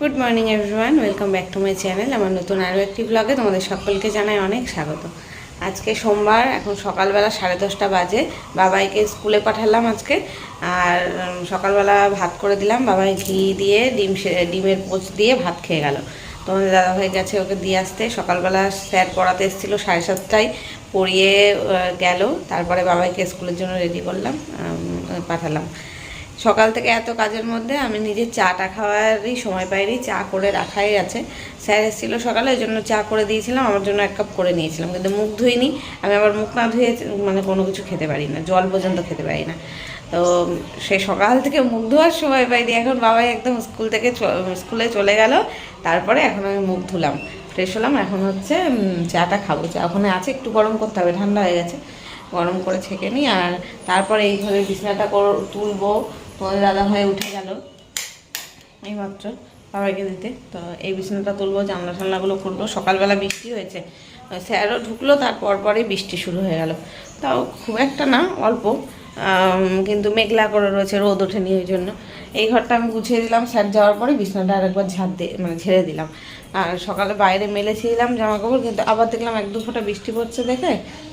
Good morning everyone welcome back to my channel আমার নতুন আরও একটি ব্লগে তোমাদের সকলকে জানাই অনেক স্বাগত। আজকে সোমবার, এখন সকালবেলা সাড়ে দশটা বাজে। বাবাইকে স্কুলে পাঠালাম আজকে। আর সকালবেলা ভাত করে দিলাম। বাবাই ঘি দিয়ে, ডিম ডিমের পোচ দিয়ে ভাত খেয়ে গেল। তোমাদের দাদাভাই গেছে ওকে দিয়ে আসতে। সকালবেলা স্যার পড়াতে এসেছিল সাড়ে সাতটায়। পড়িয়ে গেল। তারপরে বাবাইকে স্কুলের জন্য রেডি করলাম পাঠালাম। সকাল থেকে এত কাজের মধ্যে আমি নিজে চাটা খাওয়ারই সময় পাইনি, চা করে রাখাই আছে। স্যার এসেছিল সকালে, ওই জন্য চা করে দিয়েছিলাম, আমার জন্য এক কাপ করে নিয়েছিলাম, কিন্তু মুখ ধুইনি। আমি আবার মুখ না ধুয়ে মানে কোনো কিছু খেতে পারি না, জল পর্যন্ত খেতে পারি না। তো সে সকাল থেকে মুখ ধোয়ার সময় পাইনি, এখন বাবাই একদম স্কুল থেকে স্কুলে চলে গেল, তারপরে এখন আমি মুখ ধুলাম, ফ্রেশ হলাম, এখন হচ্ছে চাটা খাব। চা ওখানে আছে, একটু গরম করতে হবে, ঠান্ডা হয়ে গেছে, গরম করে ছেঁকে নিই, আর তারপরে এই ঘরে বিছানাটা তুলবো তোমাদের দাদা ভাই উঠে গেল। এইমাত্র বাবাইকে দিতে। তো এই বিছানাটা তুলবো জানলা টানলাগুলো খুলবো। সকালবেলা বৃষ্টি হয়েছে। স্যারও ঢুকলো, তারপর পরে বৃষ্টি শুরু হয়ে গেল। তাও খুব একটা না, অল্প। কিন্তু মেঘলা করে রয়েছে, রোদ ওঠেনি ওই জন্য। এই ঘরটা আমি গুছিয়ে দিলাম। স্যার যাওয়ার পরে বিছানাটা আরেকবার ঝাড় দিয়ে মানে ঝেড়ে দিলাম। আর সকালে বাইরে মেলেছিলাম জামা কাপড় কিন্তু আবার দেখলাম এক দু ফোঁটা বৃষ্টি পড়ছে দেখে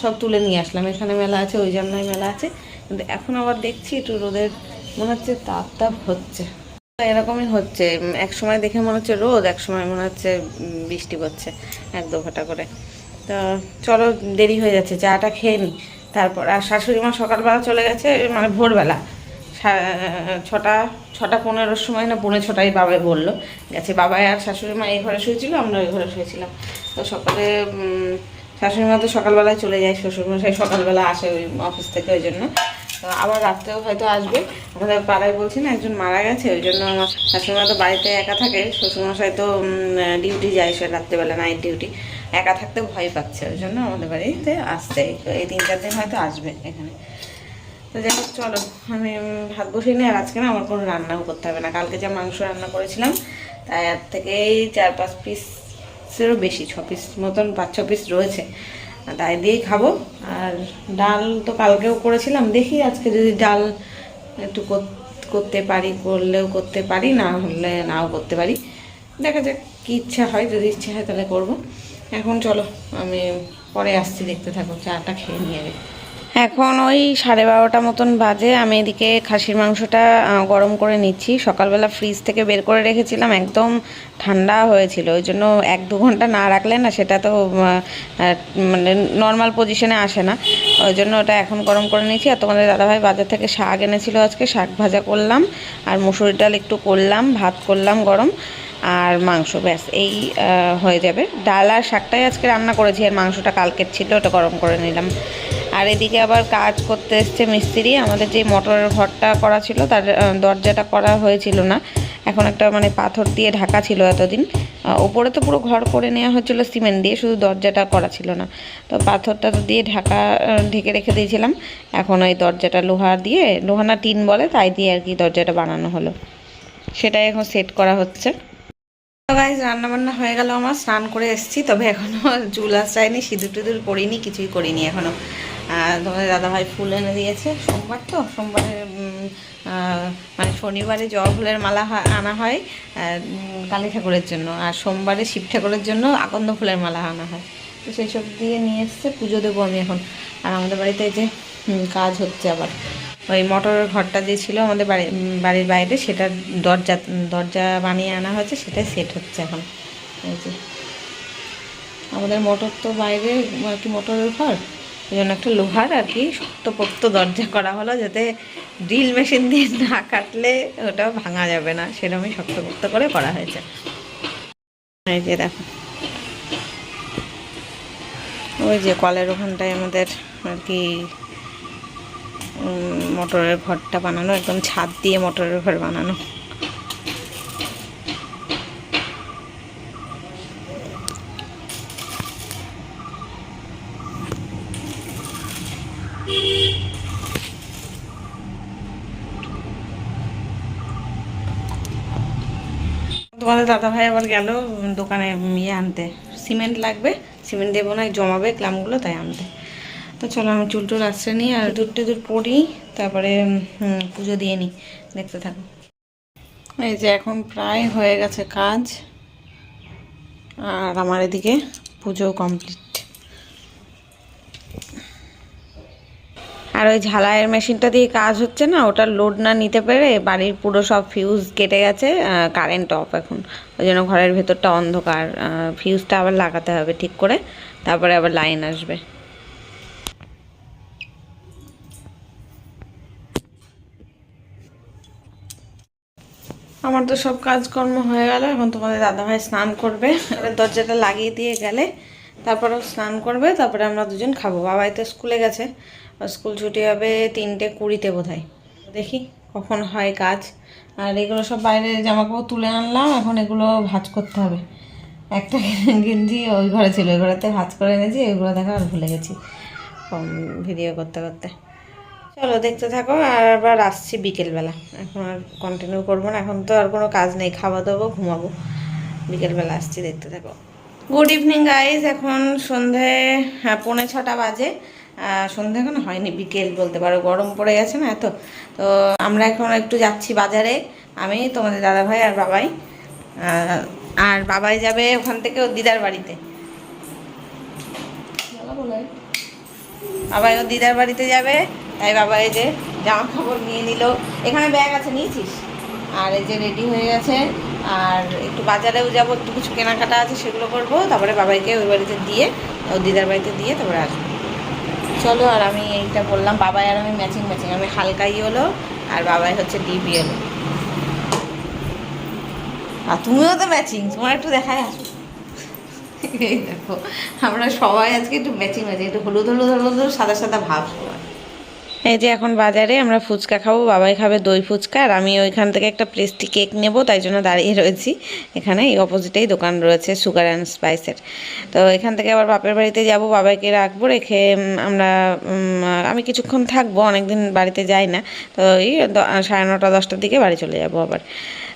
সব তুলে নিয়ে আসলাম। এখানে মেলা আছে, ওই জানলায় মেলা আছে। কিন্তু এখন আবার দেখছি একটু রোদের মনে হচ্ছে তাপ তাপ হচ্ছে। এরকমই হচ্ছে। এক সময় দেখে মনে হচ্ছে রোদ, এক সময় মনে হচ্ছে বৃষ্টি পড়ছে এক দু ফোঁটা করে। তো চলো, দেরি হয়ে যাচ্ছে, চাটা খেয়ে নিই তারপর, আর শাশুড়ি মা সকালবেলা চলে গেছে মানে ভোরবেলা। ছটা ছটা পনেরোর সময় না, পৌনে ছটাই বাবাই বলল, গেছে। বাবাই আর শাশুড়ি মা এই ঘরে শুয়েছিল, আমরা ওই ঘরে শুয়েছিলাম। তো সকালে শাশুড়ি মা তো সকালবেলায় চলে যায়, শ্বশুরমশাই সকালবেলা আসে ওই অফিস থেকে, ওই জন্য। আবার রাত্রেও হয়তো আসবে। আমাদের পাড়ায় বলছি না, একজন মারা গেছে, ওই জন্য আমার শাশুড়িমা তো বাড়িতে একা থাকে, শ্বশুরমশাই তো ডিউটি যায় সে রাত্রেবেলা নাইট ডিউটি একা থাকতে ভয় পাচ্ছে, ওই জন্য আমাদের বাড়িতে আসতে এই- তিন চার দিন হয়তো আসবে এখানে। তো যাই হোক, চলো, আমি ভাত বসিয়ে নিই, আর আজকে না আমার কোনো রান্নাও করতে হবে না। কালকে যা মাংস রান্না করেছিলাম, তাই আর থেকেই চার পাঁচ পিসেরও বেশি ছ পিস মতন পাঁচ ছ পিস রয়েছে। তাই দিয়েই খাব। আর ডাল তো কালকেও করেছিলাম, দেখি আজকে যদি ডাল একটু কর- করতে পারি, করলেও করতে পারি, না হলে নাও করতে পারি। দেখা যাক কী ইচ্ছা হয়, যদি ইচ্ছা হয় তাহলে করব। এখন চলো, আমি পরে আসছি, দেখতে থাকো চাটা খেয়ে নিয়ে এখন ওই সাড়ে বারোটা মতন বাজে, আমি এদিকে খাসির মাংসটা গরম করে নিচ্ছি। সকালবেলা ফ্রিজ থেকে বের করে রেখেছিলাম, একদম ঠান্ডা হয়েছিল। ওই জন্য এক দু ঘণ্টা না রাখলে না সেটা তো মানে নর্মাল পজিশনে আসে না। ওই জন্য ওটা এখন গরম করে নিয়েছি। আর তোমাদের দাদাভাই বাজার থেকে শাক এনেছিল আজকে, শাক ভাজা করলাম। আর মুসুরির ডাল একটু করলাম, ভাত করলাম গরম। আর মাংস, ব্যাস, এই হয়ে যাবে। ডাল আর শাকটাই আজকে রান্না করেছি, আর মাংসটা কালকের ছিল, ওটা গরম করে নিলাম। আর এদিকে আবার কাজ করতে এসছে মিস্ত্রি। আমাদের যে মোটরের ঘরটা করা ছিল, তার দরজাটা করা হয়েছিল না। এখন একটা মানে পাথর দিয়ে ঢাকা ছিল এতদিন। ওপরে তো পুরো ঘর করে নেওয়া হচ্ছিল সিমেন্ট দিয়ে শুধু দরজাটা করা ছিল না। তো পাথরটা তো দিয়ে ঢাকা ঢেকে রেখে দিয়েছিলাম। এখন ওই দরজাটা লোহা দিয়ে লোহা না টিন বলে, তাই দিয়ে আর কি দরজাটা বানানো হলো। সেটাই এখন সেট করা হচ্ছে। গাইজ রান্না বান্না হয়ে গেল আমার, স্নান করে এসেছি, তবে এখনও চুল আসায়নি সিঁদুর টিঁদুর করিনি কিছুই করিনি এখনও। আর তোমাদের দাদাভাই ফুল এনে দিয়েছে। সোমবার তো? সোমবারে মানে শনিবারে জবা ফুলের মালা আনা হয় কালী ঠাকুরের জন্য। আর সোমবারে শিব ঠাকুরের জন্য আকন্দ ফুলের মালা আনা হয়। তো সেই সব দিয়ে নিয়ে এসছে, পুজো দেবো আমি এখন। আর আমাদের বাড়িতে যে কাজ হচ্ছে আবার। ওই মোটরের ঘরটা যে ছিল আমাদের বাড়ি বাড়ির বাইরে সেটা দরজা দরজা বানিয়ে আনা হয়েছে, সেটাই সেট হচ্ছে এখন। এই যে। আমাদের মোটর তো বাইরে, আর কি মোটরের ঘর? ওই জন্য একটা লোহার আর কি শক্তপোক্ত দরজা করা হলো যাতে ড্রিল মেশিন দিয়ে না কাটলে ওটা ভাঙা যাবে না। সেরকমই শক্তপোক্ত করে করা হয়েছে। এই যে দেখো। ওই যে কলের ওখানটায় আমাদের আর কি মোটরের ঘরটা বানানো, একদম ছাদ দিয়ে মোটরের ঘর বানানো। তোমাদের দাদা ভাই আবার গেল দোকানে ইয়ে আনতে। সিমেন্ট লাগবে, সিমেন্ট দেবো না জমাবে ক্লামগুলো তাই আনতে। তো চলো, আমি চুল টুল আসছে নিই আর দুধ টুদুর পড়ি, তারপরে পুজো দিয়ে নিই, দেখতে থাকো। এই যে এখন প্রায় হয়ে গেছে কাজ, আর আমার এদিকে পুজো কমপ্লিট। আর ওই ঝালাইয়ের মেশিনটা দিয়ে কাজ হচ্ছে না ওটা লোড না নিতে পেরে বাড়ির পুরো সব ফিউজ কেটে গেছে কারেন্ট অফ এখন। ওই জন্য ঘরের ভেতরটা অন্ধকার ফিউজটা আবার লাগাতে হবে ঠিক করে, তারপরে আবার লাইন আসবে। আমার তো সব কাজকর্ম হয়ে গেল, এখন তোমাদের দাদাভাই স্নান করবে। এবার দরজাটা লাগিয়ে দিয়ে গেলে, তারপরে স্নান করবে, তারপরে আমরা দুজন খাব। বাবাই তো স্কুলে গেছে স্কুল ছুটি হবে তিনটে কুড়িতে বোধ দেখি কখন হয় কাজ। আর এগুলো সব বাইরে জামা কাপড় তুলে আনলাম, এখন এগুলো ভাজ করতে হবে। একটা গেঞ্জি ওই ঘরে ছিল, ওই ঘরেতে ভাজ করে এনেছি, এগুলো দেখা আর ভুলে গেছি। ভিডিও করতে করতে। চলো দেখতে থাকো, আর আবার আসছি বিকেলবেলা। এখন আর কন্টিনিউ করব না, এখন তো আর কোনো কাজ নেই, খাওয়া দাবো ঘুমাবো। বিকেলবেলা আসছি, দেখতে থাকো। গুড ইভিনিং গাইজ এখন সন্ধে হ্যাঁ পৌনে ছটা বাজে। সন্ধে এখন হয়নি, বিকেল বলতে পারো, গরম পড়ে গেছে না এত। তো আমরা এখন একটু যাচ্ছি বাজারে, আমি, তোমাদের দাদাভাই আর বাবাই। আর বাবাই যাবে ওখান থেকে ওর দিদার বাড়িতে। বাবাই ও দিদার বাড়িতে যাবে, তাই বাবা এই যে জামা কাপড় নিয়ে নিল। এখানে ব্যাগ আছে, নিয়েছিস? আর এই যে রেডি হয়ে গেছে। আর একটু বাজারেও যাব, একটু কিছু কেনাকাটা আছে, সেগুলো করব। তারপরে বাবাইকে ওই বাড়িতে দিয়ে ও দিদার বাড়িতে দিয়ে তারপরে আসব। চলো আর আমি এইটা বললাম, বাবাই আর আমি ম্যাচিং ম্যাচিং আমি হালকা ইয়েলো আর বাবাই হচ্ছে ডিপ ইয়েলো আর তুমিও তো ম্যাচিং তোমার একটু দেখায় আসো। দেখো, আমরা সবাই আজকে একটু ম্যাচিং ম্যাচিং একটু হলুদ হলুদ হলুদ, সাদা সাদা ভাব সবাই। এই যে এখন বাজারে আমরা ফুচকা খাব, বাবাই খাবে দই ফুচকা, আর আমি ওইখান থেকে একটা প্রেস্টি কেক নেব, তাই জন্য দাঁড়িয়ে রয়েছি। এখানে এই অপোজিটেই দোকান রয়েছে সুগার অ্যান্ড স্পাইসের তো এখান থেকে আবার বাপের বাড়িতে যাব, বাবাইকে রাখব, রেখে আমরা আমি কিছুক্ষণ থাকব, অনেকদিন বাড়িতে যাই না। তো এই সাড়ে নটা, দশটার দিকে বাড়ি চলে যাব আবার।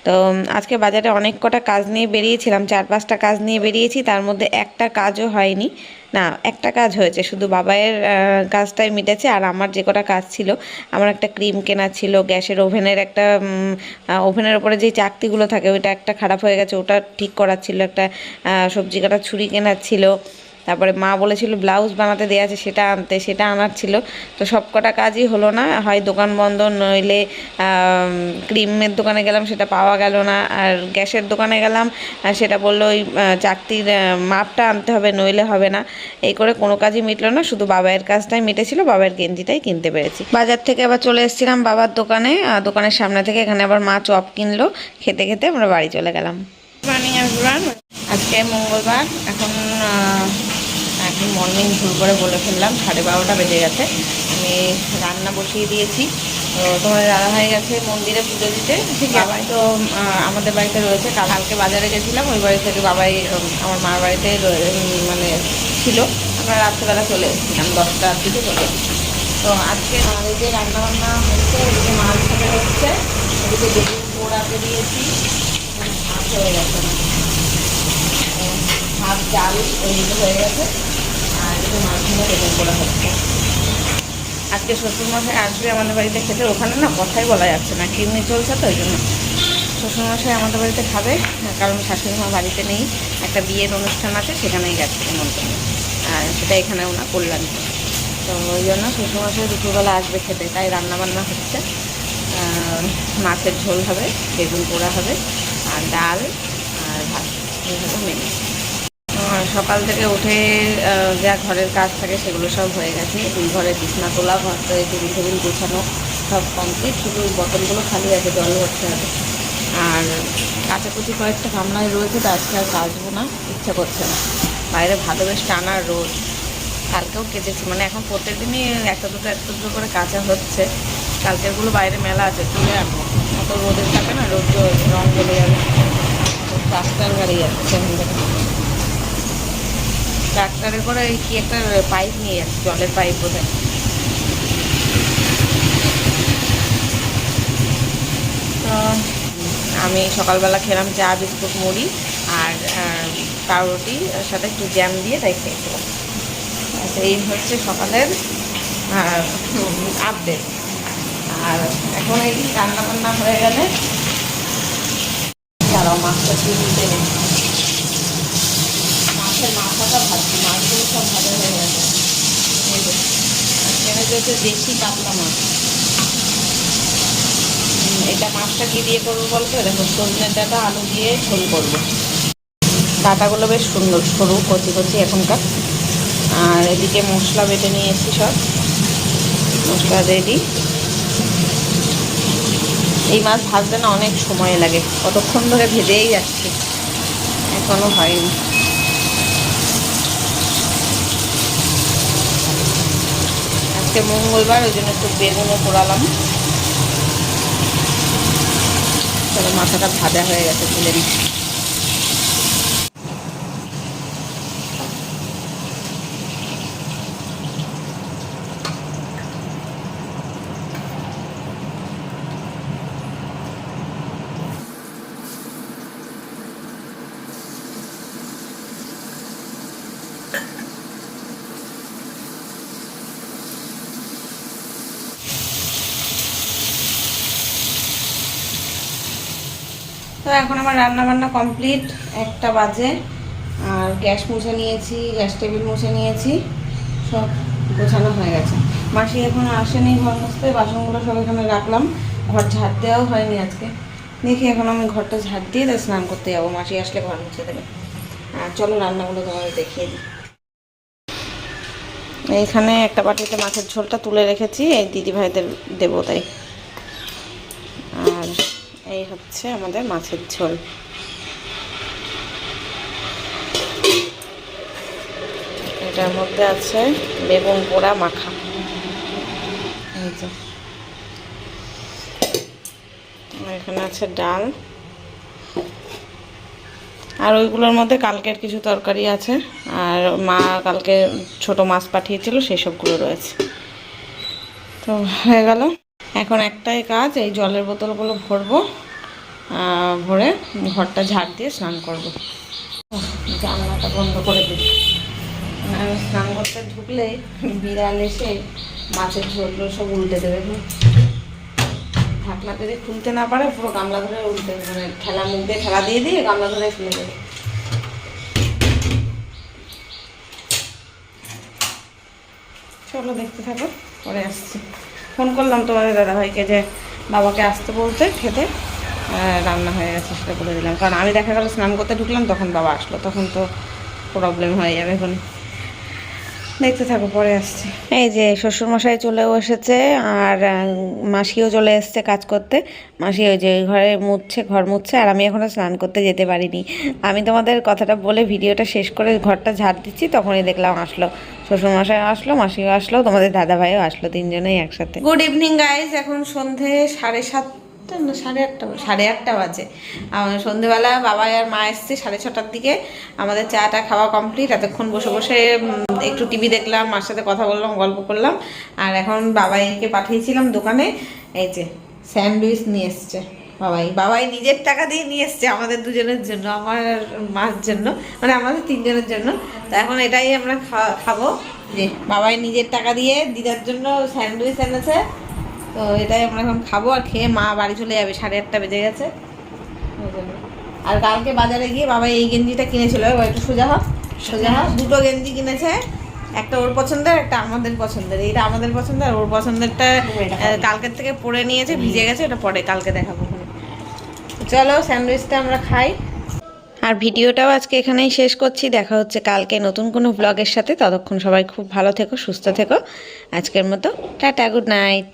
তো আজকে বাজারে অনেক কটা কাজ নিয়ে বেরিয়েছিলাম, চার পাঁচটা কাজ নিয়ে বেরিয়েছি, তার মধ্যে একটা কাজও হয়নি। না একটা কাজ হয়েছে। শুধু বাবাইয়ের আহ, কাজটাই মিটেছে আর আমার যে কটা কাজ ছিল আমার একটা ক্রিম কেনা ছিল গ্যাসের ওভেনের একটা ওভেনের ওপরে যে চাকতিগুলো থাকে ওইটা একটা খারাপ হয়ে গেছে ওটা ঠিক করার ছিল একটা সবজি কাটা ছুরি কেনার ছিল। তারপরে মা বলেছিল, ব্লাউজ বানাতে দেওয়া আছে, সেটা আনতে, সেটা আনার ছিল। তো সব কটা কাজই হলো না, হয় দোকান বন্ধ, নইলে ক্রিমের দোকানে গেলাম, সেটা পাওয়া গেল না, আর গ্যাসের দোকানে গেলাম সেটা বলল, ওই চাকতির মাপটা আনতে হবে, নইলে হবে না। এই করে কোনো কাজই মিটলো না, শুধু বাবাইয়ের কাজটাই মিটেছিল বাবার গেঞ্জিটাই কিনতে পেরেছি। বাজার থেকে আবার চলে এসেছিলাম বাবার দোকানে দোকানের সামনে থেকে, এখানে আবার মা চপ কিনলো, খেতে খেতে আমরা বাড়ি চলে গেলাম। আজকে মঙ্গলবার, এখন মর্নিং ভুল করে বলে ফেললাম সাড়ে বারোটা বেজে গেছে। আমি রান্না বসিয়ে দিয়েছি। তো তোমার দাদা হয়ে গেছে মন্দিরে পুজো দিতে। ঠিক বাবাই তো আমাদের বাড়িতে রয়েছে। কাল কালকে বাজারে গেছিলাম ওই বাড়ি থেকে বাবাই আমার মার বাড়িতে মানে ছিল। আমরা রাত্রেবেলা চলে এসেছিলাম দশটার দিকে চলে এসেছি তো আজকে আমাদের যে রান্না বান্না হচ্ছে এদিকে মাছ ভাজা হচ্ছে এদিকে বেগুন পোড়াতে দিয়েছি। ভাত হয়ে গেছে। ভাত ডাল ওইগুলো হয়ে গেছে। মাছ ভাজা বেগুন পোড়া হচ্ছে। আজকে শ্বশুরমশাই আসবে আমাদের বাড়িতে খেতে, ওখানে না কথাই বলা যাচ্ছে না, কিডনি চলছে তো ওই জন্য। শ্বশুরমশাই আমাদের বাড়িতে খাবে, কারণ শাশুড়ি মা বাড়িতে নেই, একটা বিয়ের অনুষ্ঠান আছে, সেখানেই গেছে নিমন্ত্রণ আর সেটা এখানে ওনা করলাম তো ওই জন্য শ্বশুরমশাই দুপুরবেলা আসবে খেতে, তাই রান্না বান্না হচ্ছে মাছের ঝোল হবে, বেগুন পোড়া হবে, আর ডাল, আর ভাত এই হলো মেনু। সকাল থেকে উঠে যা ঘরের কাজ থাকে সেগুলো সব হয়ে গেছে। দুই ঘরে বিছনা তোলা, ঘর থেকে টেবিল টেবিল গোছানো সব কমপ্লিট শুধু বোতলগুলো খালি আছে, জল ভরতে হবে। আর কাচাকুচি কয়েকটা গামলায় রয়েছে, তো আজকে আর কাচবো না, ইচ্ছা করছে না। বাইরে ভালো বেশ টানা রোদ। কালকেও কেচেছি মানে এখন প্রত্যেক দিনই একটা দুটো একটা দুটো করে কাঁচা হচ্ছে। কালকেরগুলো বাইরে মেলা আছে, তুলে আনব। অত রোদের থাকে না, রোদ রং বলে যাবে। ট্রাক্টার গাড়ি যাচ্ছে এখান থেকে। ট্রাক্টরে করে কি একটা পাইপ নিয়ে যাচ্ছে, জলের পাইপ বোধহয়। তো, আমি সকালবেলা খেলাম চা, বিস্কুট, মুড়ি আর পাউরুটি সাথে একটু জ্যাম দিয়ে তাই খেয়েছিলাম। আচ্ছা এই হচ্ছে সকালের আপডেট আর এখন এই রান্না বান্না হয়ে গেলে দাঁড়াও মাছটা মাথাটা ভাজছি মাছগুলো সব ভাজা হয়ে গেছে। এখানে হচ্ছে দেশি কাতলা মাছ। এটা মাছটা কি দিয়ে করব বলতো? দেখো সজনে ডাটা, আলু দিয়ে ঝোল করব। ডাটাগুলো বেশ সুন্দর, সরু, কচি কচি এখনকার। আর এদিকে মশলা বেটে নিয়ে নিয়েছি সব। মশলা রেডি এই মাছ ভাজতে না অনেক সময় লাগে। কতক্ষণ ধরে ভেজেই যাচ্ছে। এখনও হয়নি। আজকে মঙ্গলবার ওই জন্য একটু বেগুনও পোড়ালাম। মাথাটা ভাজা হয়ে গেছে তুলে দিচ্ছি তো এখন আমার রান্না বান্না কমপ্লিট, একটা বাজে। আর গ্যাস মুছে নিয়েছি, গ্যাস টেবিল মুছে নিয়েছি, সব গোছানো হয়ে গেছে। মাসি এখনও আসেনি ঘর মুছতে বাসনগুলো সব এখানে রাখলাম। ঘর ঝাড় দেওয়াও হয়নি আজকে। দেখি এখন আমি ঘরটা ঝাড় দিয়ে তাই স্নান করতে যাব। মাসি আসলে ঘর মুছে দেবে। আর চলো রান্নাগুলো তোমাদের দেখিয়ে দিই। এইখানে একটা বাটিতে মাছের ঝোলটা তুলে রেখেছি, এই দিদি ভাইদের দেবো তাই। আর এই হচ্ছে আমাদের মাছের ঝোল। এটার মধ্যে আছে বেগুন পোড়া মাখা। এই এখানে আছে ডাল। আর ওইগুলোর মধ্যে কালকের কিছু তরকারি আছে। আর মা কালকে ছোট মাছ পাঠিয়েছিল সেই সবগুলো রয়েছে। তো হয়ে গেল। এখন একটাই কাজ, এই জলের বোতলগুলো ভরবো ভরে ঘরটা ঝাড় দিয়ে স্নান করব। জানলাটা বন্ধ করে দিই। স্নান করতে ঢুকলে বিড়াল এসে মাছের ঝোলগুলো সব উল্টে দেবে। ঢাকনা যদি খুলতে না পারে, পুরো গামলা ধরে উল্টে মানে ঠেলা মুখ দিয়ে ঠেলা দিয়ে দিয়ে গামলা ধরে ফেলে দেবে। চলো দেখতে থাকো, পরে আসছি। ফোন করলাম তোমাদের দাদাভাইকে যে বাবাকে আসতে বলতে খেতে রান্না হয়ে গেছে সেটা বলে দিলাম। কারণ আমি দেখা গেল স্নান করতে ঢুকলাম, তখন বাবা আসলো, তখন তো প্রবলেম হয়ে যাবে এখন। দেখতে থাকো, পরে আসছি। এই যে শ্বশুরমশাই চলেও এসেছে, আর মাসিও চলে এসেছে কাজ করতে। মাসি ওই যে ঘরে মুছছে, ঘর মুছছে, আর আমি এখনও স্নান করতে যেতে পারিনি। আমি তোমাদের কথাটা বলে ভিডিওটা শেষ করে ঘরটা ঝাড় দিচ্ছি, তখনই দেখলাম আসলো। শ্বশুরমশাই আসলো, মাসিও আসলো, তোমাদের দাদা ভাইও আসলো, তিনজনেই একসাথে। গুড ইভিনিং গাইজ এখন সন্ধে সাড়ে সাতটা না, সাড়ে আটটা সাড়ে আটটা বাজে। সন্ধেবেলা বাবা আর মা এসছে সাড়ে ছটার দিকে। আমাদের চাটা খাওয়া কমপ্লিট এতক্ষণ বসে বসে একটু টিভি দেখলাম, মার সাথে কথা বললাম, গল্প করলাম। আর এখন বাবাইকে পাঠিয়েছিলাম দোকানে। এই যে, স্যান্ডউইচ নিয়ে এসছে। বাবাই বাবাই নিজের টাকা দিয়ে নিয়ে এসছে আমাদের দুজনের জন্য আমার মার জন্য মানে আমাদের তিনজনের জন্য। তো এখন এটাই আমরা খাব যে বাবাই নিজের টাকা দিয়ে দিদার জন্য স্যান্ডউইচ এনেছে। তো এটাই আমরা এখন খাব আর খেয়ে মা বাড়ি চলে যাবে সাড়ে আটটা বেজে গেছে। ওই জন্য। আর কালকে বাজারে গিয়ে বাবা এই গেঞ্জিটা কিনেছিল একটু সোজা হোক। সোজা হোক দুটো গেঞ্জি কিনেছে একটা ওর পছন্দের একটা আমাদের পছন্দের। এইটা আমাদের পছন্দের আর ওর পছন্দেরটা কালকের থেকে পরে নিয়েছে ভিজে গেছে এটা পরে কালকে দেখাবো। চলো স্যান্ডউইচটা আমরা খাই। আর ভিডিওটাও আজকে এখানেই শেষ করছি। দেখা হচ্ছে কালকে নতুন কোনো ব্লগের সাথে। ততক্ষণ সবাই খুব ভালো থেকো, সুস্থ থেকো। আজকের মতো, টাটা গুড নাইট